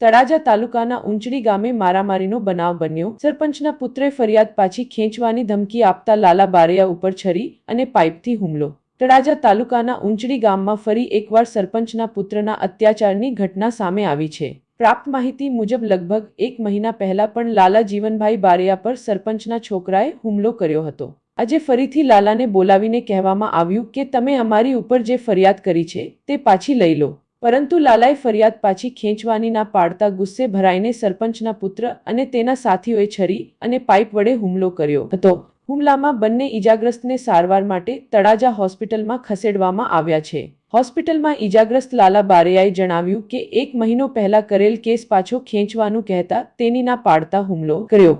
તળાજા તાલુકાના ઊંચડી ગામે મારામારીનો બનાવ બન્યો. સરપંચના પુત્રે ફરિયાદ પાછી ખેંચવાની ધમકી આપતા લાલા બારૈયા ઉપર છરી અને પાઇપથી હુમલો. તળાજા તાલુકાના ઊંચડી ગામમાં ફરી એકવાર સરપંચના પુત્રના અત્યાચારની ઘટના સામે આવી છે. પ્રાપ્ત માહિતી મુજબ લગભગ એક મહિના પહેલા પણ લાલા જીવનભાઈ બારૈયા પર સરપંચના છોકરાએ હુમલો કર્યો હતો. આજે ફરીથી લાલાને બોલાવીને કહેવામાં આવ્યું કે તમે અમારી ઉપર જે ફરિયાદ કરી છે તે પાછી લઈ લો. પરંતુ લાલાએ ફરિયાદ પાછી ખેંચવાની ના પાડતા ગુસ્સે ભરાઈને સરપંચના પુત્ર અને તેના સાથીઓએ છરી અને પાઇપ વડે હુમલો કર્યો હતો. હુમલામાં બંને ઈજાગ્રસ્તને સારવાર માટે તળાજા હોસ્પિટલમાં ખસેડવામાં આવ્યા છે. હોસ્પિટલમાં ઈજાગ્રસ્ત લાલા બારેયાએ જણાવ્યું કે એક મહિનો પહેલા કરેલ કેસ પાછો ખેંચવાનું કહેતા તેની ના પાડતા હુમલો કર્યો.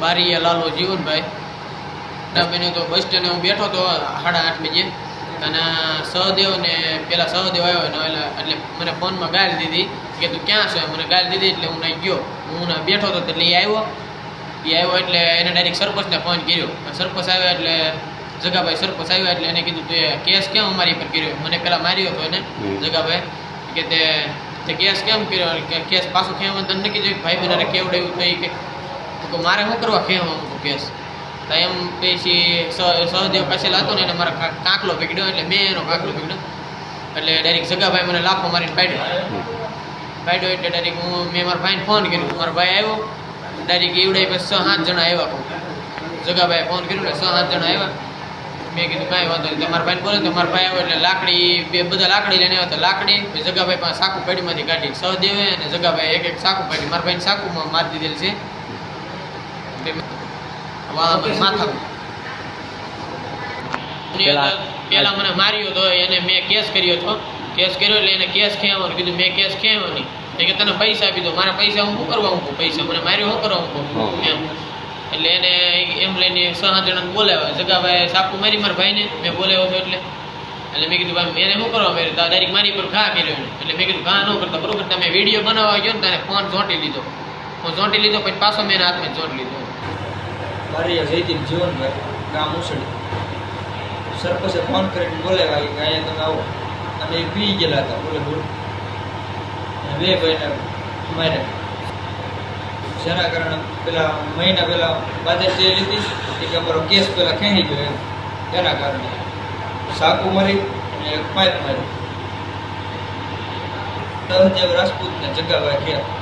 બારીએ લાલો જીવનભાઈ. બેઠો હતો સાડા આઠ બજે અને સહદેવ ને પેલા સહદેવ આવ્યો ને એટલે એટલે મને ફોનમાં ગાળ દીધી. કે તું ક્યાં છો? મને ગાળ દીધી એટલે હું ના ગયો. હું બેઠો હતો એટલે એ આવ્યો. એ આવ્યો એટલે એને ડાયરેક્ટ સરપંચને ફોન કર્યો. સરપંચ આવ્યો એટલે જગાભાઈ સરપંચ આવ્યો એટલે એને કીધું તું કેસ કેમ અમારી પર કર્યો? મને પેલા માર્યો હતો એને જગાભાઈ. કે તે તે કેસ કેમ કર્યો? કે કેસ પાછો ખેવા તને નક્કી જોયું ભાઈ મને કેવડાવ્યું તો એ કે તો મારે શું કરવા ખેવા મૂકું કેસ? તો એમ પછી સહદેવ કસેલ હતો ને એને મારા કાંકલો પકડ્યો એટલે મેં એનો કાંકલો પકડ્યો એટલે ડાયરેક્ટ જગાભાઈ મને લાફો મારીને પાડ્યો. પાડ્યો એટલે ડાયરેક્ટ હું, મેં મારા ભાઈને ફોન કર્યો. મારો ભાઈ આવ્યો. ડાયરેક્ટ એવડાય પછી છ સાત જણા આવ્યા કહું જગાભાઈ ફોન કર્યો એટલે છ સાત જણા આવ્યા. મેં કીધું કાંઈ વાંધો નહીં. તમારા ભાઈને બોલે તમારા ભાઈ આવ્યો એટલે લાકડી, બે બધા લાકડી લઈને આવ્યા તો લાકડી જગાભાઈ પાસે સાકું પાડીમાંથી કાઢી સહદેવે અને જગાભાઈ એક એક સાકુ કાઢી મારા ભાઈને સાકુમાં મારી દીધેલ છે. માથામાં. પેલા મને માર્યો હતો એને મેં કેસ કર્યો હતો. કેસ કર્યો એટલે એને કેસ ખેવાનું કીધું મેં કેસ ખેવાનો નહીં મેં કે તને પૈસા આપી દો મારા પૈસા હું શું કરવા પૈસા મને માર્યો શું કરવા એમ. એટલે એને એમ લઈને સહ જણાને બોલાવ્યા. જગાભાઈ સાપુ મારી મારા ભાઈને. મેં બોલાવ્યો હતો એટલે. એટલે મેં કીધું ભાઈ એને શું કરવા તો ડાયરેક્ટ મારી પર ઘા કર્યો એટલે મેં કીધું ઘા ન કરતા. બરોબર તમે વીડિયો બનાવવા ગયો ને ત્યારે ફોન ચોંટી લીધો. ફોન ચોંટી લીધો પછી પાછો મેં હાથમાં ચોંટી લીધો. બારીયા જયદીપ જીવનભાઈ ગામ ઉછળી સરપંચે ફોન કરીને બોલાવ્યા કે અહીંયા તમે આવો. અને એ પી ગયેલા હતા. બોલે, બોલ. બે ભાઈને માર્યા. જેના કારણે પેલા મહિના પહેલા બાજે જે લીધી એ કે અમારો કેસ પહેલાં ખેંચી ગયો એમ. એના કારણે સાકુ મારી અને એક પાઇપ મારી સહદેવ રાજપૂતને જગાભાઈ ગયા.